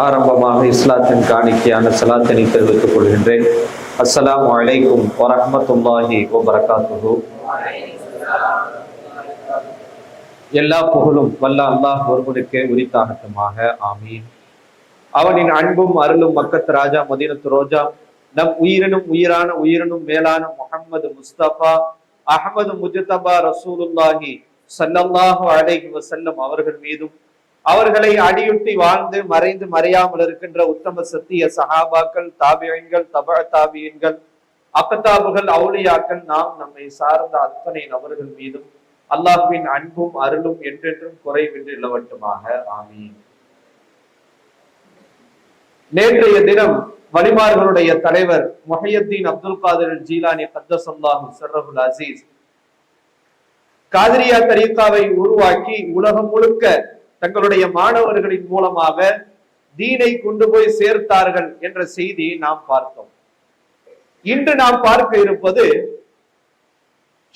ஆரம்பமாக இஸ்லாத்தின் காணிக்கையான சலாத்தினை தெரிவித்துக் கொள்கின்றேன். அஸ்லாம் வலைக்கும் வரமத்துல்லாஹி வபரகாத்துஹு. எல்லா புகழும் வல்ல அல்லாஹ் ஒருவனுக்கே உரித்தாகட்டுமாக. ஆமீன். அவனின் அன்பும் அருளும் மக்கத்து ராஜா மதீனத்து ரோஜா நம் உயிரினும் உயிரான உயிரினும் மேலான முகம்மது முஸ்தபா அகமது முஜத்தபா ரசூலுல்லாஹி ஸல்லல்லாஹு அலைஹி வசல்லம் அவர்கள் மீதும் அவர்களை அடியுட்டி வாழ்ந்து மறைந்து மறையாமல் இருக்கின்ற உத்தம சத்திய சஹாபாக்கள் தாபியங்கள் தப தாபியன்கள் அக்கத்தாபுகள் அவுளியாக்கள் நாம் நம்மை சார்ந்த அத்தனை நபர்கள் மீதும் அல்லாஹுவின் அன்பும் அருளும் என்றென்றும் குறைவின்றி நிலவட்டுமாக ஆமீன். நேற்றைய தினம் வலிமார்களுடைய தலைவர் முஹையத்தீன் அப்துல் காதர் ஜீலானி கத்தசல்லாஹு சர்ரபுல் அசீஸ் காதிரியா தரீகாவை உருவாக்கி உலகம் முழுக்க தங்களுடைய மாணவர்களின் மூலமாக தீனை கொண்டு போய் சேர்த்தார்கள் என்ற செய்தியை நாம் பார்த்தோம். இன்று நாம் பார்க்க இருப்பது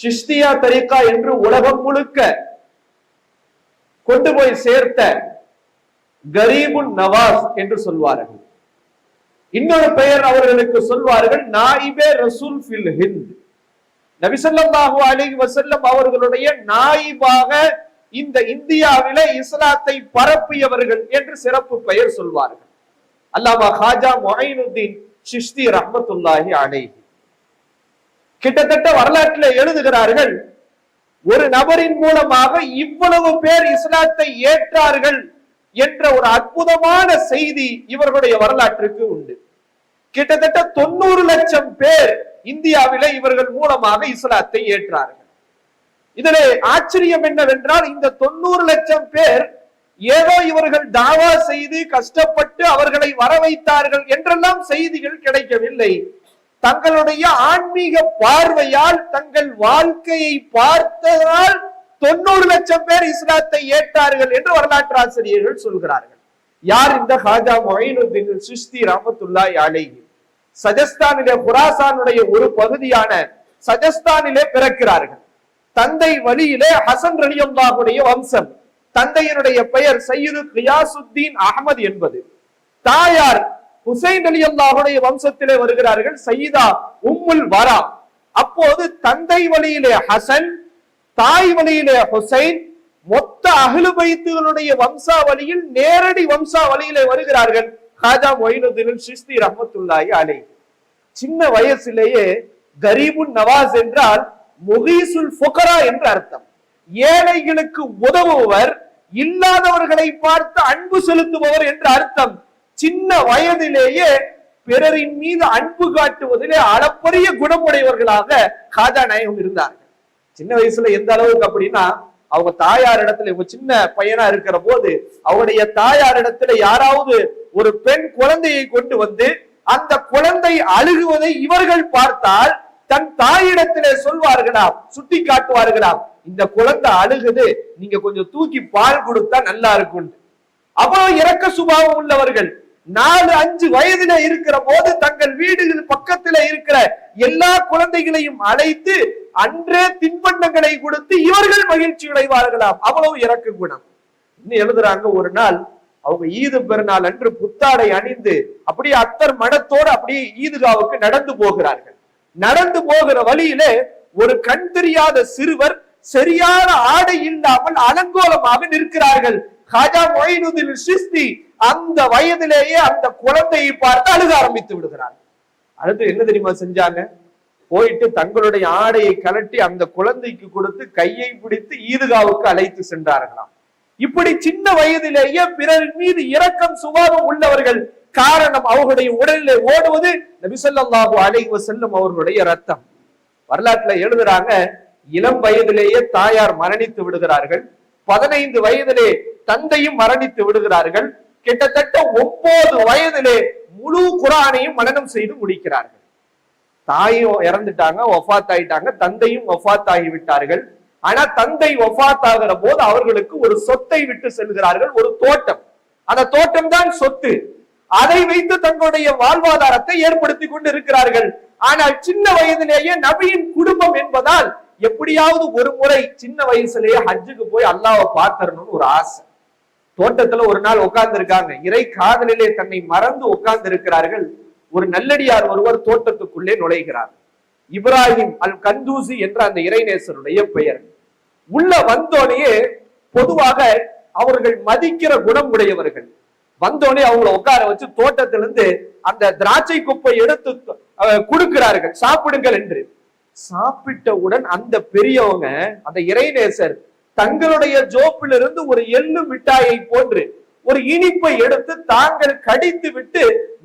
சிஸ்தியா தரிகா என்று உலகம் முழுக்க கொண்டு போய் சேர்த்த கரீபுன் நவாஸ் என்று சொல்வார்கள். இன்னொரு பெயர் அவர்களுக்கு சொல்வார்கள் நாயிபே ரசூல் ஃபில் ஹிந்த். நபிசல்லாஹு அலி வசல்லம் அவர்களுடைய நாயிபாக இந்த இந்தியாவில இஸ்லாத்தை பரப்பியவர்கள் என்று சிறப்பு பெயர் சொல்வார்கள். அல்லாமா ஹாஜா மொஹைனுddin சிஷ்தி ரஹமத்துல்லாஹி அலைஹி. கிட்டத்தட்ட வரலாற்றில் எழுதுகிறார்கள் ஒரு நபரின் மூலமாக இவ்வளவு பேர் இஸ்லாத்தை ஏற்றார்கள் என்ற ஒரு அற்புதமான செய்தி இவர்களுடைய வரலாற்றுக்கு உண்டு. கிட்டத்தட்ட தொண்ணூறு லட்சம் பேர் இந்தியாவில இவர்கள் மூலமாக இஸ்லாத்தை ஏற்றார்கள். இதிலே ஆச்சரியம் என்னவென்றால் இந்த தொண்ணூறு லட்சம் பேர் ஏதோ இவர்கள் தாவா செய்து கஷ்டப்பட்டு அவர்களை வர வைத்தார்கள் என்றெல்லாம் செய்திகள் கிடைக்கவில்லை. தங்களுடைய ஆன்மீக பார்வையால் தங்கள் வாழ்க்கையை பார்த்ததால் தொண்ணூறு லட்சம் பேர் இஸ்லாத்தை ஏற்றார்கள் என்று வரலாற்று ஆசிரியர்கள் சொல்கிறார்கள். யார் இந்த ஹாஜா மொயினுদ্দিন சிஸ்தி ராமத்துல்லா அலைஹி? சஜஸ்தானிலே குராசானுடைய ஒரு பகுதியான சஜஸ்தானிலே பிறக்கிறார்கள். தந்தை வழியிலே ஹசன் ரலியல்லாஹுடைய வம்சம். தந்தையினுடைய பெயர் சையது கியாசுத்தீன் அகமது என்பது. தாயார் ஹுசைன் அலி அல்லாஹுடைய வம்சத்திலே வருகிறார்கள் சையீதா உம்முல் வரா. அப்போது தந்தை வழியிலே ஹசன் தாய் வழியிலே ஹுசைன் மொத்த அகிலு பைத்துகளுடைய வம்சாவளியில் நேரடி வம்சாவளியிலே வருகிறார்கள். ஹாஜா மொயினுதீன் சிஸ்தி ரஹமத்துல்லாஹி அலை சின்ன வயசிலேயே கரீபுன் நவாஸ் என்றால் முகீசுல் ஃபுகரா என்று அர்த்தம். ஏழைகளுக்கு உதவுபவர் இல்லாதவர்களை பார்த்து அன்பு செலுத்துபவர் என்று அர்த்தம். சின்ன வயதிலேயே பிறரின் மீது அன்பு காட்டுவதிலே அளப்பரிய குணமுடையவர்களாக காஜா நாயகம் இருந்தார்கள். சின்ன வயசுல எந்த அளவுக்கு அப்படின்னா அவங்க தாயார் இடத்துல இவங்க சின்ன பையனா இருக்கிற போது அவருடைய தாயார் இடத்துல யாராவது ஒரு பெண் குழந்தையை கொண்டு வந்து அந்த குழந்தை அழுகுவதை இவர்கள் பார்த்தால் தன் தாயிடத்திலே சொல்வார்களாம் சுட்டி காட்டுவார்களாம் இந்த குழந்தை அழுகுது நீங்க கொஞ்சம் தூக்கி பால் கொடுத்தா நல்லா இருக்கும் அவ்வளவு இறக்க சுபாவம் உள்ளவர்கள். நாலு அஞ்சு வயதுல இருக்கிற போது தங்கள் வீடுகள் பக்கத்துல இருக்கிற எல்லா குழந்தைகளையும் அழைத்து அன்றே தின்பண்டங்களை கொடுத்து இவர்கள் மகிழ்ச்சி அடைவார்களாம். அவ்வளவு இறக்க குணம். இன்னும் எழுதுறாங்க ஒரு நாள் அவங்க ஈது பெருநாள் அன்று புத்தாடை அணிந்து அப்படியே அத்தர் மனத்தோடு அப்படியே ஈதுகாவுக்கு நடந்து போகிறார்கள். நடந்து போகிற வழியில ஒரு கண் தெரியாத சிறுவர் சரியான ஆடை இல்லாமல் அலங்கோலமாக நிற்கிறார்கள். ஹாஜா மொயினுதின் சிஸ்தி அந்த வயதிலேயே அந்த குழந்தையை பார்த்து அழுக ஆரம்பித்து விடுகிறார். அடுத்து என்ன தெரியுமா செஞ்சாங்க? போயிட்டு தங்களுடைய ஆடையை கலட்டி அந்த குழந்தைக்கு கொடுத்து கையை பிடித்து ஈதுகாவுக்கு அழைத்து சென்றார்களாம். இப்படி சின்ன வயதிலேயே பிறர் மீது இரக்கம் சுபாவம் உள்ளவர்கள் காரணம் அவர்களுடைய உடலில் ஓடுவது நபிசல்லாஹு அலைவு செல்லும் அவர்களுடைய ரத்தம் வரலாற்றுல எழுதுறாங்க இளம் வயதிலேயே தாயார் மரணித்து விடுகிறார்கள் பதினைந்து வயதிலே தந்தையும் மரணித்து விடுகிறார்கள் கிட்டத்தட்ட ஒன்பது வயதிலே முழு குரானையும் மனநம் செய்து முடிக்கிறார்கள். தாயும் இறந்துட்டாங்க ஒஃபாத் ஆயிட்டாங்க தந்தையும் ஒஃபாத் ஆகி விட்டார்கள் ஆனா தந்தை ஒஃபாத் ஆகிற போது அவர்களுக்கு ஒரு சொத்தை விட்டு செல்கிறார்கள் ஒரு தோட்டம். அந்த தோட்டம் தான் சொத்து. அதை வைத்து தங்களுடைய வாழ்வாதாரத்தை ஏற்படுத்தி கொண்டு இருக்கிறார்கள் ஆனால் சின்ன வயதிலேயே நபியின் குடும்பம் என்பதால் எப்படியாவது ஒரு முறை சின்ன வயசுலயே ஹஜ்ஜுக்கு போய் அல்லாவை பார்த்தரணும்னு ஒரு ஆசை. தோட்டத்துல ஒரு நாள் உட்கார்ந்து இருக்காங்க இறை காதலிலே தன்னை மறந்து உட்கார்ந்து இருக்கிறார்கள் ஒரு நல்லடியார் ஒருவர் தோட்டத்துக்குள்ளே நுழைகிறார். இப்ராஹிம் அல் கந்தூசி என்ற அந்த இறைநேசருடைய பெயர். உள்ள வந்தோடனே பொதுவாக அவர்கள் மதிக்கிற குணம் உடையவர்கள். வந்தோடனே அவங்களை உட்கார வச்சு தோட்டத்திலிருந்து அந்த திராட்சை குப்பை எடுத்து கொடுக்கிறார்கள். சாப்பிடுங்கள் என்று. சாப்பிட்டவுடன் அந்த பெரியவங்க அந்த இறைநேசர் தங்களுடைய ஜோப்பிலிருந்து ஒரு எள்ளு மிட்டாயை போன்று ஒரு இனிப்பை எடுத்து தாங்கள் கடித்து விட்டு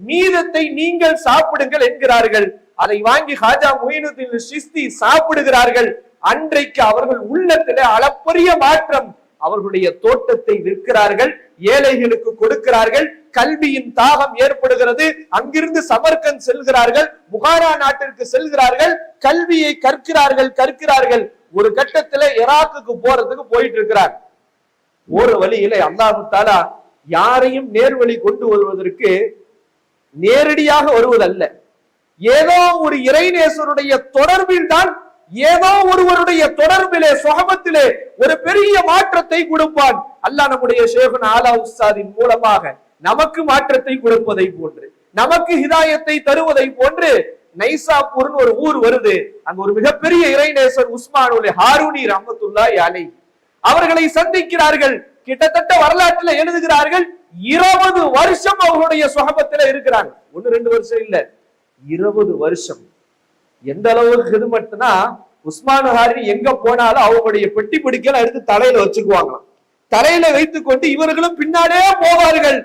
மீதத்தை நீங்கள் சாப்பிடுங்கள் என்கிறார்கள். அதை வாங்கி ஹாஜா மொயினுதீன் சிஸ்தி சாப்பிடுகிறார்கள். அன்றைக்கு அவர்கள் உள்ளத்துல அளப்பரிய மாற்றம் அவர்களுடைய தோட்டத்தை விற்கிறார்கள். ஏழைகளுக்கு கொடுக்கிறார்கள் கல்வியின் தாகம் ஏற்படுகிறது அங்கிருந்து சமர்க்கன் செல்கிறார்கள் புகாரா நாட்டிற்கு செல்கிறார்கள் கல்வியை கற்கிறார்கள் கற்கிறார்கள். ஒரு கட்டத்துல ஈராக்குக்கு போறதுக்கு போயிட்டு இருக்கிறார் ஒரு வழியில அல்லாஹு தாலா யாரையும் நேர்வழி கொண்டு வருவதற்கு நேரடியாக வருவதல்ல. ஏதோ ஒரு இறைநேசருடைய தொடர்பில் தான் ஏதோ ஒருவருடைய தொடர்பிலே சுகமத்திலே ஒரு பெரிய மாற்றத்தை கொடுப்பான். அல்லாஹ் நம்முடைய ஷேகுன் ஆலா உஸ்தாதின் மூலமாக நமக்கு மாற்றத்தை கொடுப்பதை போன்று நமக்கு ஹிதாயத்தை தருவதை போன்று நைசாப்பூர்னு ஒரு ஊர் வருது. அங்க ஒரு மிகப்பெரிய இறைநேசர் உஸ்மான் ஹாரூனி ரஹமத்துல்லா யாலை அவர்களை சந்திக்கிறார்கள். கிட்டத்தட்ட வரலாற்றுல எழுதுகிறார்கள் இருபது வருஷம் அவர்களுடைய சுகமத்துல இருக்கிறாங்க. ஒன்னு ரெண்டு வருஷம் இல்ல. இருபது வருஷம். எந்த அளவுக்கு இது மட்டும்னா உஸ்மான் ஹாரி எங்க போனாலும் அவங்களுடைய பெட்டி பிடிக்கலாம் எடுத்து தலையில வச்சுக்குவாங்களாம். தலையில வைத்துக் கொண்டு இவர்களும் பின்னாலே போவார்கள்.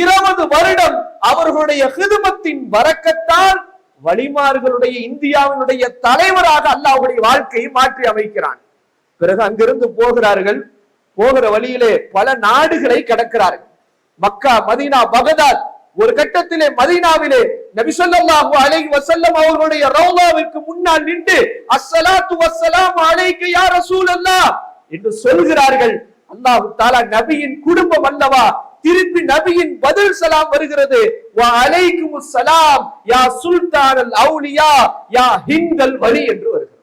இருபது வருடம் அவர்களுடைய ஹிதுமத்தின் வரக்கத்தால் வழிமார்களுடைய இந்தியாவினுடைய தலைவராக அல்லாஹ்வுடைய வாழ்க்கையை மாற்றி அமைக்கிறான். பிறகு அங்கிருந்து போகிறார்கள். போகிற வழியிலே பல நாடுகளை கடக்கிறார்கள். மக்கா மதீனா பகதாத் ஒரு கட்டத்திலே மதீனாவிலே நபிசல்லாஹு அலை வசல்லம் அவர்களுடைய ரௌலாவிற்கு முன்னால் நின்று அஸ்ஸலாத்து வஸ்ஸலாமு அலைக்க யா ரசூலல்லாஹ் என்று சொல்கிறார்கள். அல்லாஹ் தாலா நபியின் குடும்பம் அல்லவா? திருப்பி நபியின் பதில் சலாம் வருகிறது. வா அலைக்கும் சலாம் யா சுல்தான் அல் அவுலியா யா ஹிந்தல் வலி என்று வருகிறது.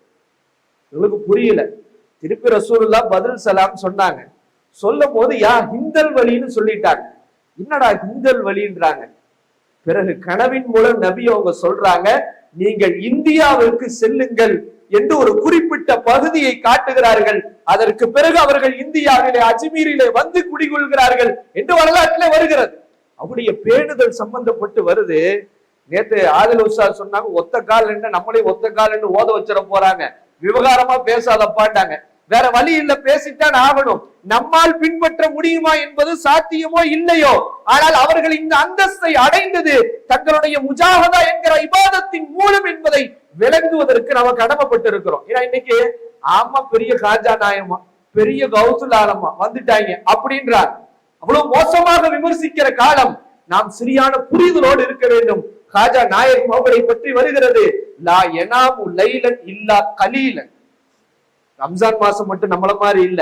உங்களுக்கு புரியல. திருப்பி ரசூலுல்லா பதில் சலாம் சொன்னாங்க. சொல்லும் போது யா ஹிந்தல் வலின்னு சொல்லிட்டாங்க. என்னடா ஹிந்தல் வலின்றாங்க? பிறகு கனவின் மூலம் நபி அவங்க சொல்றாங்க நீங்கள் இந்தியாவிற்கு செல்லுங்கள் என்று ஒரு குறிப்பிட்ட பகுதியை காட்டுகிறார்கள். அதற்கு பிறகு அவர்கள் இந்தியாவிலே அஜ்மீரிலே வந்து குடிகொள்கிறார்கள் என்று வரலாற்றிலே வருகிறது. அவருடைய பேணுதல் சம்பந்தப்பட்டு வருது. நேத்து ஆதில் உஷா சொன்னாங்க ஒத்த கால் என்ன? நம்மளே ஒத்த கால் என்று ஓத வச்சிட போறாங்க. விவகாரமா பேசாதப்பாண்டாங்க வேற வழி இல்ல பேசித்தான் ஆகணும். நம்மால் பின்பற்ற முடியுமா என்பது சாத்தியமோ இல்லையோ? ஆனால் அவர்கள் இந்த அந்தஸ்தை அடைந்தது தங்களுடைய முஜாகதா என்கிற இபாதத்தின் மூலம் என்பதை விளங்குவதற்கு நம்ம கடமைப்பட்டு இருக்கிறோம் ஏன்னா இன்னைக்கு ஆமா பெரிய காஜா நாயமா பெரிய கௌசுல் ஆலமா வந்துட்டாங்க அப்படின்றார். அவ்வளவு மோசமாக விமர்சிக்கிற காலம் நாம் சரியான புரிதலோடு இருக்க வேண்டும். காஜா நாயகம் அவர்களை பற்றி வருகிறது லா எனாமு லைலன் இல்லா கலீலன். ரம்ஜான் மாசம் மட்டும் நம்மள மாதிரி இல்ல.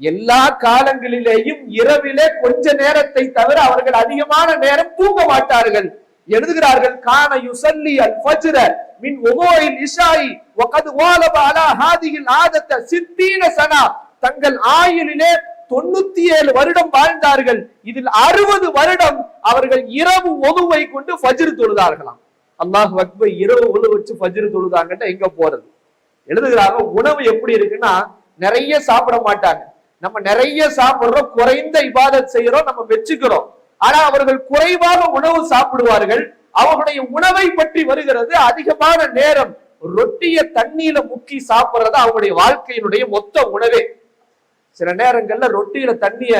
எல்லா காலங்களிலேயும் இரவிலே கொஞ்ச நேரத்தை தவிர அவர்கள் அதிகமான நேரம் தூங்க மாட்டார்கள். எழுதுகிறார்கள் கான யுசல்லி அல் ஃபஜ்ர மின் உமோயில் இஷாயி வகத் வாலப அலா ஹாதியில் ஆதத்த சித்தீன சனா. தங்கள் ஆயுளிலே தொண்ணூத்தி ஏழு வருடம் வாழ்ந்தார்கள். இதில் அறுபது வருடம் அவர்கள் இரவு ஒதுவை கொண்டு ஃபஜ்ரு தொழுதார்களாம். அல்லாஹ் அக்பர் இரவு ஒழு வச்சு ஃபஜ்ரு தொழுதாங்கன்னா எங்க போறது? எழுதுகிறாங்க உணவு எப்படி இருக்குன்னா நிறைய சாப்பிட மாட்டாங்க. நம்ம நிறைய சாப்பிடுறோம் குறைந்த இபாதத் செய்யறோம் நம்ம வச்சுக்கிறோம் ஆனா அவர்கள் குறைவாக உணவு சாப்பிடுவார்கள். அவர்களுடைய உணவை பற்றி வருகிறது அதிகமான நேரம் ரொட்டிய தண்ணியில முக்கி சாப்பிடுறது அவங்களுடைய வாழ்க்கையினுடைய மொத்த உணவே. சில நேரங்கள்ல ரொட்டியில தண்ணிய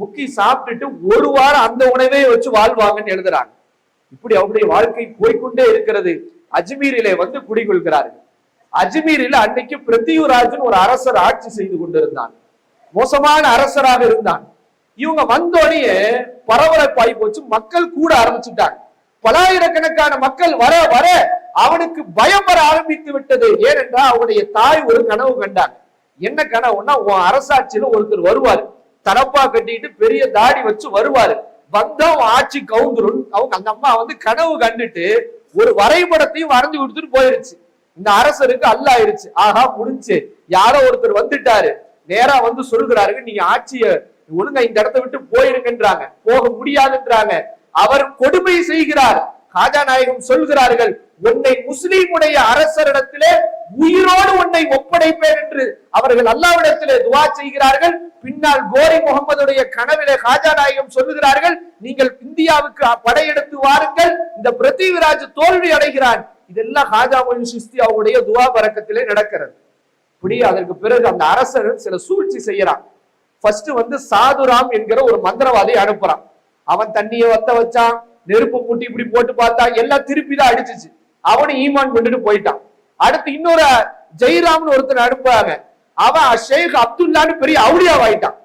முக்கி சாப்பிட்டுட்டு ஒரு வாரம் அந்த உணவே வச்சு வாழ்வாங்கன்னு எழுதுறாங்க. இப்படி அவருடைய வாழ்க்கை போய்க்கொண்டே இருக்கிறது. அஜ்மீரிலே வந்து குடிகொள்கிறார்கள். அஜ்மீரில் அன்னைக்கு பிரத்தியுராஜன் ஒரு அரசர் ஆட்சி செய்து கொண்டிருந்தான். மோசமான அரசராக இருந்தான். இவங்க வந்தோடனே பரபரப்பாய் போச்சு. மக்கள் கூட ஆரம்பிச்சுட்டாங்க. பலாயிரக்கணக்கான மக்கள் வர வர அவனுக்கு பயம் வர ஆரம்பித்து விட்டது. ஏனென்றால் அவனுடைய தாய் ஒரு கனவு கண்டாங்க. என்ன கனவுன்னா உன் அரசாட்சியில ஒருத்தர் வருவாரு. தரப்பா கட்டிட்டு பெரிய தாடி வச்சு வருவாரு. வந்தா அவன் ஆட்சி கவுந்துரும். அவங்க அந்த அம்மா வந்து கனவு கண்டுட்டு ஒரு வரைபடத்தையும் வரைஞ்சு கொடுத்துட்டு போயிருச்சு. இந்த அரசருக்கு அல்லாயிருச்சு. ஆஹா முடிஞ்சு. யாரோ ஒருத்தர் வந்துட்டாரு. நேரா வந்து சொல்கிறாரு நீங்க ஆட்சிய ஒழுங்கா இந்த இடத்த விட்டு போயிருங்கன்றாங்க. போக முடியாதுன்றாங்க. அவர் கொடுமை செய்கிறார். காஜா நாயகம் சொல்கிறார்கள் உன்னை முஸ்லீமுடைய அரசரிடத்திலே உயிரோடு உன்னை ஒப்படைப்பேன் என்று. அவர்கள் அல்லாவிடத்திலே துவா செய்கிறார்கள். பின்னால் கோரி முகமதுடைய கனவிலே காஜா நாயகம் சொல்லுகிறார்கள் நீங்கள் இந்தியாவுக்கு படையெடுத்து வாருங்கள். இந்த பிருத்திவிராஜ் தோல்வி அடைகிறான். இதெல்லாம் ஹாஜா மொயின் சிஸ்தி அவங்களுடைய துவா பறக்கத்திலே நடக்கிறது. இப்படி அதற்கு பிறகு அந்த அரசர் சில சூழ்ச்சி செய்யறான். ஃபர்ஸ்ட் வந்து சாதுராம் என்கிற ஒரு மந்திரவாதி அனுப்புறான். அவன் தண்ணிய வத்த வச்சான் நெருப்பு மூட்டி இப்படி போட்டு பார்த்தா எல்லாம் திருப்பி தான் அடிச்சிச்சு. அவனும் ஈமான் கொண்டுட்டு போயிட்டான். அடுத்து இன்னொரு ஜெய்ராம்னு ஒருத்தர் அனுப்புறாங்க. அவன் ஷேக் அப்துல்லான்னு பெரிய அவுளியாவாயிட்டான்.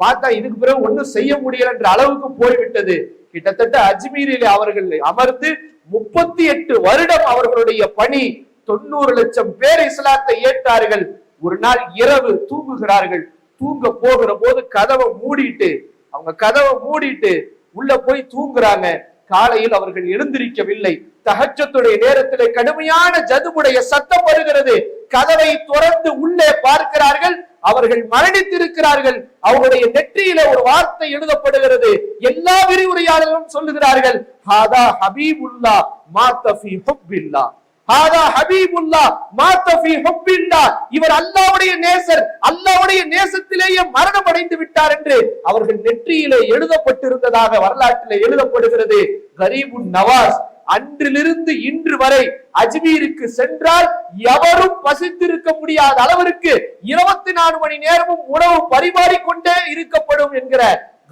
பார்த்தா இதுக்கு பிறகு ஒன்றும் செய்ய முடியலன்ற அளவுக்கு போய்விட்டது. கிட்டத்தட்ட அஜ்மீரில் அவர்கள் அமர்ந்து முப்பத்தி எட்டு வருடம் அவர்களுடைய பணி தொண்ணூறு லட்சம் பேர் இஸ்லாத்தை ஏற்றார்கள். ஒரு நாள் இரவு தூங்குகிறார்கள். தூங்க போகிற போது கதவை மூடிட்டு அவங்க கதவை மூடிட்டு உள்ள போய் தூங்குறாங்க. காலையில் அவர்கள் எழுந்திருக்கவில்லை. தகச்சத்துடைய நேரத்திலே கடுமையான ஜதுமுடைய சத்தம் வருகிறது. கதவை துறந்து உள்ளே பார்க்கிறார்கள். அவர்கள் மரணித்திருக்கிறார்கள். அவருடைய நெற்றியில ஒரு வார்த்தை எழுதப்படுகிறது. எல்லா விரிவுரையாளர்களும் சொல்லுகிறார்கள் ஹாதா ஹபீபுல்லா மாத்தபி ஹுப்பில்லா. ஹாதா ஹபீபுல்லா மாத்தபி ஹுப்பில்லா. இவர் அல்லாவுடைய நேசர் அல்லாவுடைய நேசத்திலேயே மரணம் அடைந்து விட்டார் என்று அவர்கள் நெற்றியிலே எழுதப்பட்டிருந்ததாக வரலாற்றிலே எழுதப்படுகிறது. கரீபுன் நவாஸ் அன்றிலிருந்து இன்று வரை அஜ்மீருக்கு சென்றால் எவரும் பசித்திருக்க முடியாத அளவிற்கு இருபத்தி நாலு மணி நேரமும் உணவு பரிமாறிக்கொண்டே இருக்கப்படும் என்கிற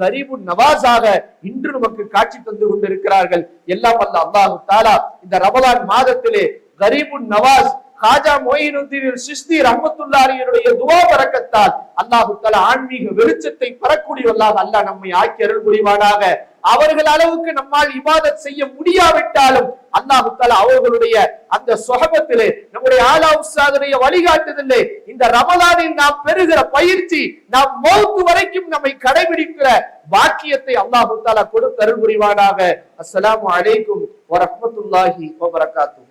கரீபு நவாசாக இன்று நமக்கு காட்சி தந்து கொண்டிருக்கிறார்கள். எல்லாம் அல்ல அல்லாஹு தாலா இந்த ரமலான் மாதத்திலே கரீபு நவாஸ் காஜா மொயினுத்தீனில் சிஸ்தி ரஹமத்துல்லாரியனுடைய துவா பறக்கத்தால் அல்லாஹு தலா ஆன்மீக வெளிச்சத்தை பெறக்கூடியவர்களாக அல்லாஹ் நம்மை ஆக்கி அருள் புரிவானாக அவர்கள் அளவுக்கு நம்மால் இபாதத் செய்ய முடியாவிட்டாலும் அல்லாஹு அவர்களுடைய அந்த சொகபத்திலே நம்முடைய ஆலா உஸ்தாதுடைய வழிகாட்டுதலே இந்த ரமலானில் நாம் பெறுகிற பயிற்சி நாம் மௌத்து வரைக்கும் நம்மை கடைபிடிக்கிற பாக்கியத்தை அல்லாஹு தஆலா கொடுத்து புரிவானாக. அஸ்லாம் அலைக்கும் வரமத்துல்லாஹி வபரகாத்துஹு